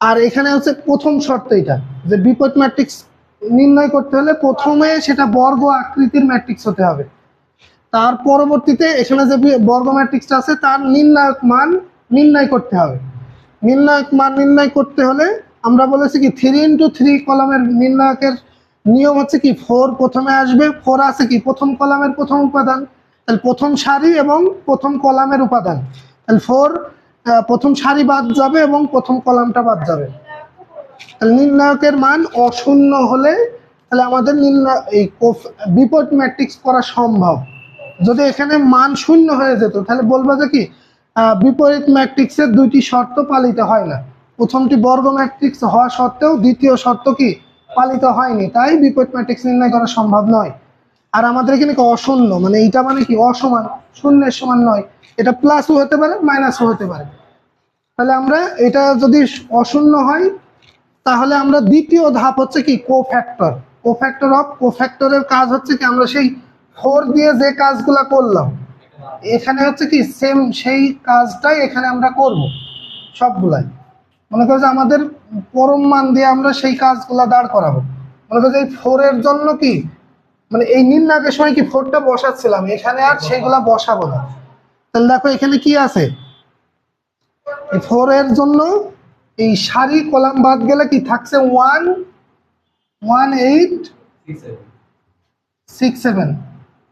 আর এখানে হচ্ছে প্রথম শর্ত এটা, যে বিপদ ম্যাট্রিক্স নির্ণয় করতে হলে প্রথমে সেটা বর্গ আকৃতির ম্যাট্রিক্স হতে হবে। তার পরবর্তীতে এখানে যে বর্গ ম্যাট্রিক্সটা আছে, তার নির্ণায়ক মান নির্ণয় করতে হবে। নির্ণায়ক মান নির্ণয় করতে হলে আমরা বলেছি কি থ্রি ইন্টু থ্রি কলামের নির্ণায়কের নিয়ম হচ্ছে কি ফোর প্রথমে আসবে ফোর আছে কি, প্রথম কলামের প্রথম উপাদান, তাহলে প্রথম সারি এবং প্রথম কলামের উপাদান। তাহলে ফোর প্রথম সারি বাদ যাবে এবং প্রথম কলামটা বাদ যাবে। নির্ণায়কের মান অশূন্য হলে তাহলে আমাদের নির্ণয় এই বিপরীত ম্যাট্রিক্স করা সম্ভব। যদি এখানে মান শূন্য হয়ে যেত, তাহলে বলব যে কি বিপরীত ম্যাট্রিক্সের দুইটি শর্ত পালিত হয় না। প্রথমটি বর্গ ম্যাট্রিক্স হওয়া সত্ত্বেও দ্বিতীয় শর্ত কি, পালিত হয়নি। তাই বিপরীত ম্যাট্রিক্স নির্ণয় করা সম্ভব নয়। আর আমাদের এখানে কি অশূন্য? মানে এইটা মানে কি অসমান? শূন্যের সমান নয়। এটা প্লাসও হতে পারে মাইনাসও হতে পারে। তাহলে আমরা এটা যদি অশূন্য হয়, তাহলে আমরা দ্বিতীয় ধাপ হচ্ছে কি? কোফ্যাক্টর কোফ্যাক্টর অফ কোফ্যাক্টরের কাজ হচ্ছে কি? আমরা সেই ফোর দিয়ে যে কাজগুলা করলাম, এখানে হচ্ছে কি সেম সেই কাজটাই এখানে আমরা করব, সবগুলাই। মনে করো যে আমাদের পরম মান দিয়ে আমরা সেই কাজগুলা দাঁড় করাবো। মনে করো যে এই ফোরের জন্য কি? মানে এই নির্ণায়কের সময় কি ফোরটা বসাচ্ছিলাম? এখানে আর সেগুলা বসাবো না। তাহলে দেখো, এখানে কি আছে? ফোর এর জন্য এই সারি কলাম বাদ গেলে কি থাকছে? One one eight, six seven.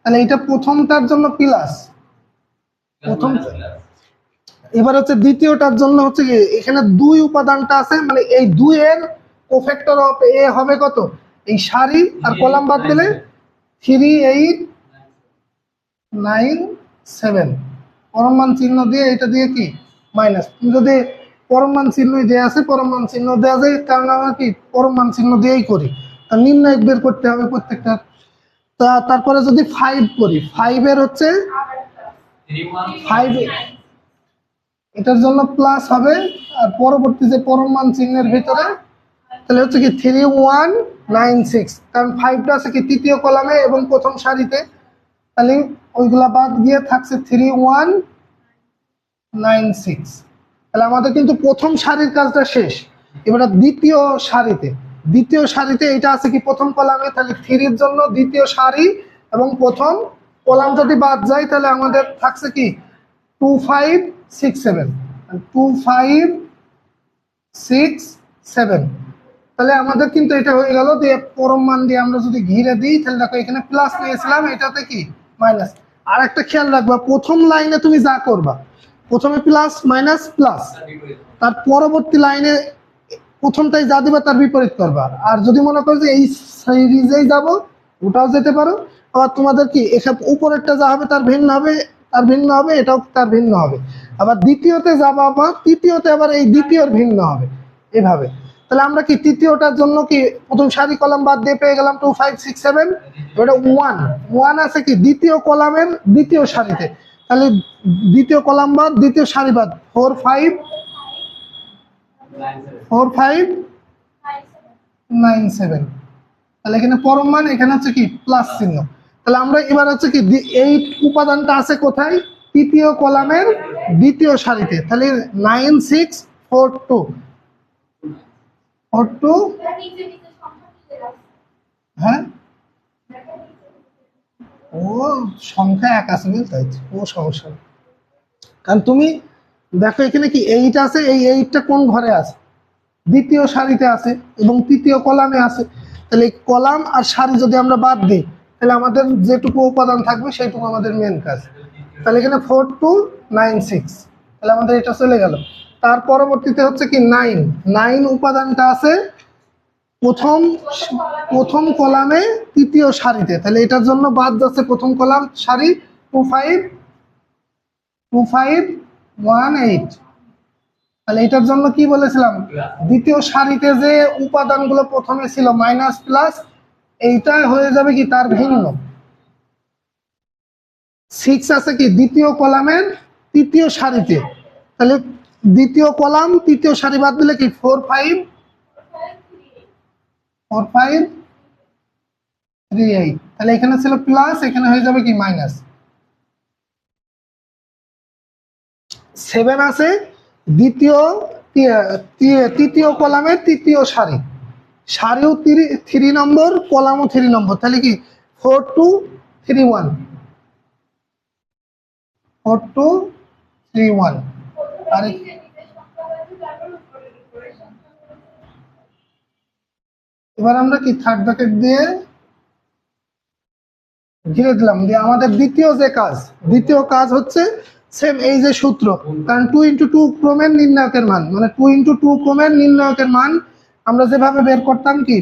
তাহলে এটা প্রথমটার জন্য প্লাস। প্রথম এবার হচ্ছে দ্বিতীয়টার জন্য হচ্ছে কি, এখানে দুই উপাদানটা আছে মানে এই দুই এর কোফ্যাক্টর অফ এ হবে কত? এই সারি আর কলাম বাদ দিলে থ্রি এইট নাইন সেভেন। পরমান চিহ্ন দিয়ে এটা দিয়ে কি? মাইনাস। যদি পরমান চিহ্ন দেওয়া আছে পরমান চিহ্ন দেওয়া যায় কারণ আমরা কি? পরমান চিহ্ন দিয়েই করি। আর নির্ণয় বের করতে হবে প্রত্যেকটা। তা তারপরে যদি ফাইভ করি ফাইভের হচ্ছে ফাইভ এটার জন্য প্লাস হবে, আর পরবর্তী যে পরমান চিহ্নের ভিতরে তাহলে হচ্ছে কি থ্রি ওয়ান নাইন সিক্স কারণ ফাইভটা আছে কি তৃতীয় কলামে এবং প্রথম সারিতে। তাহলে ওইগুলা বাদ গিয়ে থাকছে থ্রি ওয়ান নাইন সিক্স তাহলে আমাদের কিন্তু প্রথম সারির কাজটা শেষ। এবার দ্বিতীয় সারিতে। দ্বিতীয় সারিতে এটা আছে কি প্রথম কলামে, তাহলে থ্রির জন্য দ্বিতীয় সারি এবং প্রথম কলাম যদি বাদ যায়, তাহলে আমাদের থাকছে কি two five six seven two five six seven তাহলে আমাদের কিন্তু এটা হয়ে গেল যে পরম মান দিয়ে আমরা যদি ঘিরে দিই, তাহলে দেখো এখানে প্লাস নিয়েছিলাম, এটাতে কি? মাইনাস আর একটা খেয়াল রাখবা, প্রথম লাইনে তুমি যা করবা, প্রথমে প্লাস মাইনাস প্লাস তার পরবর্তী লাইনে প্রথমটাই যা দিবা তার বিপরীত করবা। আর যদি মনে করো যে এই সিরিজেই যাব, ওটাও যেতে পারো। আবার তোমাদের কি, এসব উপরেরটা যা হবে তার ভিন্ন হবে, তার ভিন্ন হবে, এটাও তার ভিন্ন হবে। আবার দ্বিতীয়তে যাবা আবার, তৃতীয়তে আবার এই দ্বিতীয়র ভিন্ন হবে, এভাবে। তাহলে আমরা কি তৃতীয়টার জন্য কি প্রথম সারি কলাম বাদ দিয়ে পেয়ে গেলাম টু ফাইভ সিক্স সেভেন ওটা ওয়ান ওয়ান আছে কি? দ্বিতীয় কলামের দ্বিতীয় সারিতে। তাহলে দ্বিতীয় কলাম বাদ, দ্বিতীয় সারি বাদ। Four five four five nine seven তাহলে এখানে পরম মান, এখানে হচ্ছে কি? প্লাস চিহ্ন। তাহলে আমরা এবার হচ্ছে কি এই উপাদানটা আছে কোথায়? তৃতীয় কলামের দ্বিতীয় সারিতে। তাহলে nine six four two four two হ্যাঁ? ও সংখ্যা এক আছে বুঝতে পারছি ও সমস্যা কারণ তুমি দেখো এখানে কি, এইট আছে, এই এইটটা কোন ঘরে আছে? দ্বিতীয় সারিতে আছে এবং তৃতীয় কলামে আছে। তাহলে এই কলাম আর সারি যদি আমরা বাদ দিই, তাহলে আমাদের যেটুকু উপাদান থাকবে, সেইটুকু আমাদের মেন কাজ। তাহলে এখানে ফোর টু নাইন সিক্স তাহলে আমাদের এটা চলে গেল। তার পরবর্তীতে হচ্ছে কি নাইন। নাইন উপাদানটা আছে প্রথম প্রথম কলামে তৃতীয় সারিতে। তাহলে এটার জন্য বাদ যাচ্ছে প্রথম কলাম, সারি two five two five, one eight. তাহলে এটার জন্য কি বলেছিলাম? দ্বিতীয় সারিতে যে উপাদানগুলো প্রথমে ছিল, মাইনাস প্লাস, এইটা হয়ে যাবে কি তার ভিন্ন। সিক্স আছে কি? দ্বিতীয় কলামের তৃতীয় সারিতে। তাহলে দ্বিতীয় কলাম, তৃতীয় সারি বাদ দিলে কি? Four five four five three eight তাহলে এখানে ছিল প্লাস এখানে হয়ে যাবে কি? মাইনাস সেভেন আছে, দ্বিতীয় তৃতীয় কলামের তৃতীয় সারি। সারিও থ্রি নম্বর কলামও থ্রি নম্বর তাহলে কি? Four two three one four two three one আর এবার আমরা কি থার্ড ব্র্যাকেট দিয়ে ঘিরে দিলাম? দিয়ে আমাদের দ্বিতীয় যে কাজ, দ্বিতীয় কাজ হচ্ছে সেম এই যে সূত্র, কারণ টু ইন্টু টু ক্রমের নির্ণায়কের মান মানে টু ইন্টু টু ক্রমের নির্ণায়কের মান আমরা যেভাবে বের করতাম কি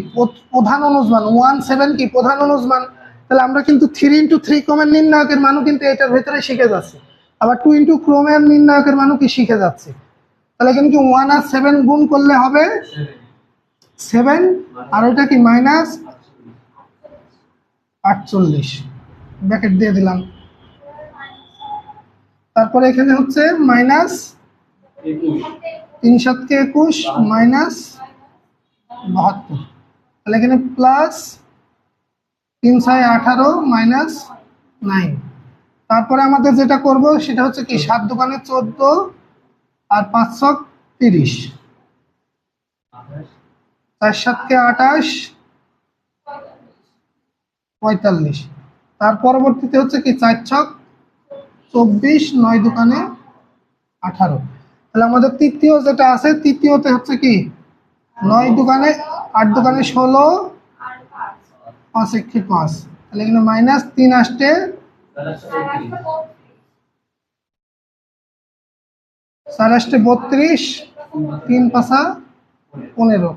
প্রধান অনুজমান ওয়ান সেভেন কি, প্রধান অনুজমান তাহলে আমরা কিন্তু থ্রি ইন্টু থ্রি ক্রমের নির্ণায়কের মানও কিন্তু এটার ভেতরে শিখে যাচ্ছি। আবার টু ইন্টু ক্রোমের নির্ণায়কের মানও কি শিখে যাচ্ছে? তাহলে এখানে কি ওয়ান আর সেভেন গুণ করলে হবে? সেভেন আর ওইটা কি মাইনাস আটচল্লিশ। ব্যাকেট দিয়ে দিলাম। তারপরে এখানে হচ্ছে মাইনাস তিন সাতকে একুশ মাইনাস বাহাত্তর। তাহলে এখানে প্লাস তিন ছয় আঠারো মাইনাস নাইন তারপরে আমাদের যেটা করব সেটা হচ্ছে কি, সাত দোকানে চোদ্দ আর পাঁচশো তিরিশ। চার সাতকে আঠাশ, পঁয়তাল্লিশ। তার পরবর্তীতে হচ্ছে কি, চার ছক চব্বিশ, নয় দোকানে আঠারো। তাহলে আমাদের তৃতীয় যেটা আছে, তৃতীয়তে হচ্ছে কি, নয় দোকানে, আট দোকানে ষোলো, পাঁচ একটি পাঁচ। তাহলে এখানে মাইনাস তিন আসতে চার বত্রিশ, তিন পাঁচা পনেরো।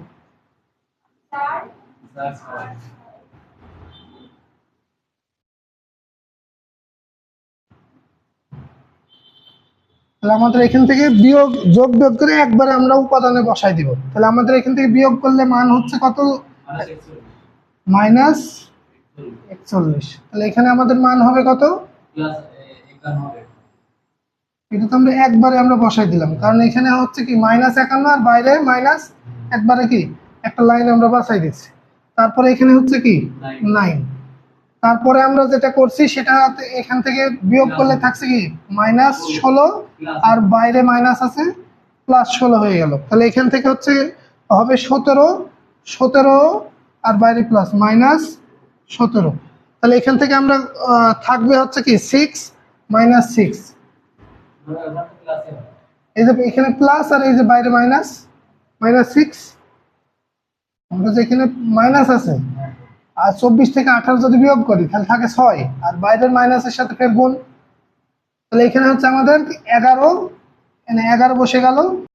তাহলে আমাদের এখান থেকে বিয়োগ, যোগ, বিয়োগ করে একবারে আমরা উপাদানে বসাই দিব। তাহলে আমাদের এখান থেকে বিয়োগ করলে মান হচ্ছে কত? মাইনাস একচল্লিশ। তাহলে এখানে আমাদের মান হবে কত? এটা তো আমরা একবারে আমরা বসাই দিলাম। কারণ এখানে হচ্ছে কি মাইনাস একান্ন আর বাইরে মাইনাস একবারে কি একটা লাইন আমরা বাসাই দিচ্ছি। তারপরে এখানে হচ্ছে কি নাইন তারপরে আমরা যেটা করছি সেটা এখান থেকে বিয়োগ করলে থাকছে কি মাইনাস ষোলো আর বাইরে মাইনাস আছে প্লাস ষোলো হয়ে গেল। তাহলে এখান থেকে হচ্ছে হবে সতেরো সতেরো আর বাইরে প্লাস মাইনাস সতেরো। তাহলে এখান থেকে আমরা থাকবে হচ্ছে কি সিক্স মাইনাস সিক্স এই যে এখানে প্লাস আর এই যে বাইরে মাইনাস মাইনাস সিক্স আমরা যে এখানে মাইনাস আছে, আর চব্বিশ থেকে আঠারো যদি বিয়োগ করি, তাহলে থাকে ছয়। আর বাইরের মাইনাসের সাথে ফের গুণ। তাহলে এখানে হচ্ছে আমাদের এগারো এগারো বসে গেল।